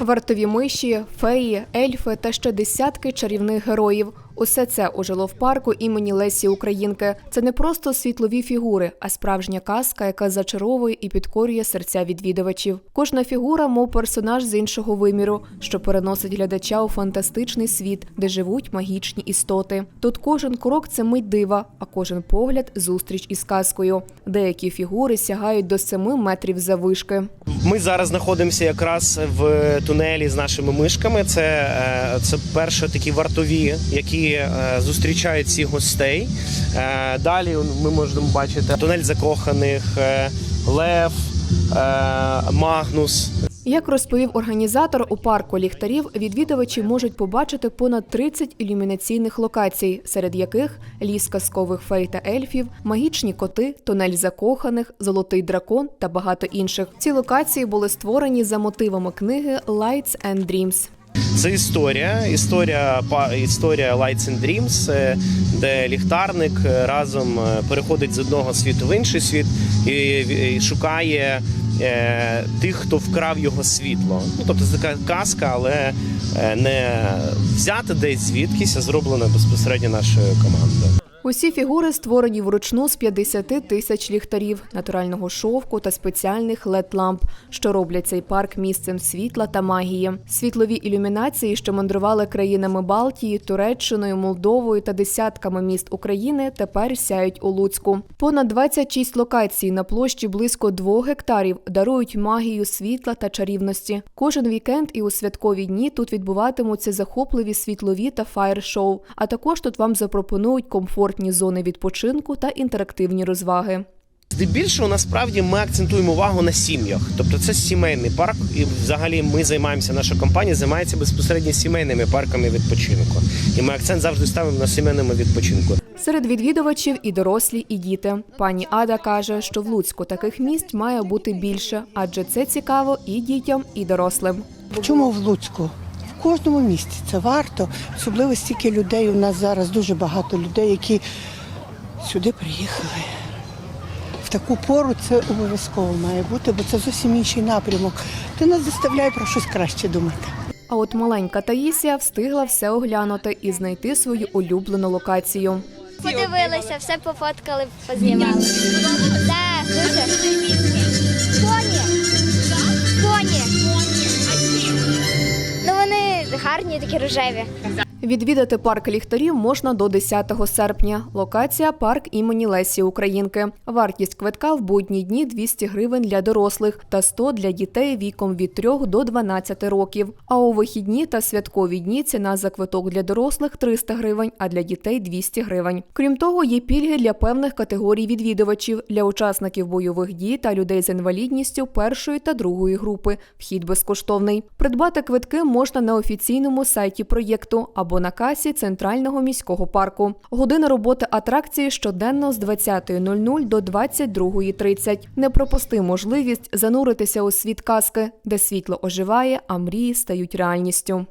Вартові миші, феї, ельфи та ще десятки чарівних героїв. Усе це ожило в парку імені Лесі Українки. Це не просто світлові фігури, а справжня казка, яка зачаровує і підкорює серця відвідувачів. Кожна фігура, мов персонаж з іншого виміру, що переносить глядача у фантастичний світ, де живуть магічні істоти. Тут кожен крок це мить дива, а кожен погляд зустріч із казкою. Деякі фігури сягають до 7 метрів заввишки. Ми зараз знаходимося якраз в тунелі з нашими мишками. Це, е, це перші такі вартові, які е, зустрічають всіх гостей. Е, Далі ми можемо бачити тунель закоханих, е, Лев, Магнус. Як розповів організатор, у парку ліхтарів відвідувачі можуть побачити понад 30 ілюмінаційних локацій, серед яких ліс казкових фей та ельфів, магічні коти, тунель закоханих, золотий дракон та багато інших. Ці локації були створені за мотивами книги Lights and Dreams. Це історія, історія історія Lights and Dreams, е, де ліхтарник е, разом е, переходить з одного світу в інший світ і, шукає тих, хто вкрав його світло. Ну тобто це така казка, але не взята десь звідкись, а зроблена безпосередньо нашою командою. Усі фігури створені вручну з 50 тисяч ліхтарів, натурального шовку та спеціальних led ламп що роблять цей парк місцем світла та магії. Світлові ілюмінації, що мандрували країнами Балтії, Туреччиною, Молдовою та десятками міст України, тепер сяють у Луцьку. Понад 26 локацій на площі близько 2 гектарів дарують магію світла та чарівності. Кожен вікенд і у святкові дні тут відбуватимуться захопливі світлові та фаєр-шоу. А також тут вам запропонують комфортні зони відпочинку та інтерактивні розваги. Здебільшого насправді ми акцентуємо увагу на сім'ях, тобто це сімейний парк, і взагалі ми займаємося. Наша компанія займається безпосередньо сімейними парками відпочинку. І ми акцент завжди ставимо на сімейному відпочинку. Серед відвідувачів і дорослі, і діти. Пані Ада каже, що в Луцьку таких місць має бути більше, адже це цікаво і дітям, і дорослим. Чому в Луцьку? В кожному місті це варто. Особливо стільки людей. У нас зараз дуже багато людей, які сюди приїхали. В таку пору це обов'язково має бути, бо це зовсім інший напрямок. Ти нас заставляє про щось краще думати. А от маленька Таїсія встигла все оглянути і знайти свою улюблену локацію. Подивилися, все пофоткали, познімали. Так, дуже. гарні, такі рожеві. Відвідати парк ліхтарів можна до 10 серпня. Локація парк імені Лесі Українки. Вартість квитка в будні дні 200 гривень для дорослих та 100 для дітей віком від 3 до 12 років. А у вихідні та святкові дні ціна за квиток для дорослих 300 гривень, а для дітей 200 гривень. Крім того, є пільги для певних категорій відвідувачів для учасників бойових дій та людей з інвалідністю першої та другої групи. Вхід безкоштовний. Придбати квитки можна на офіційному сайті проєкту або на касі центрального міського парку. Година роботи атракції щоденно з 20.00 до 22.30. Не пропусти можливість зануритися у світ казки, де світло оживає, а мрії стають реальністю.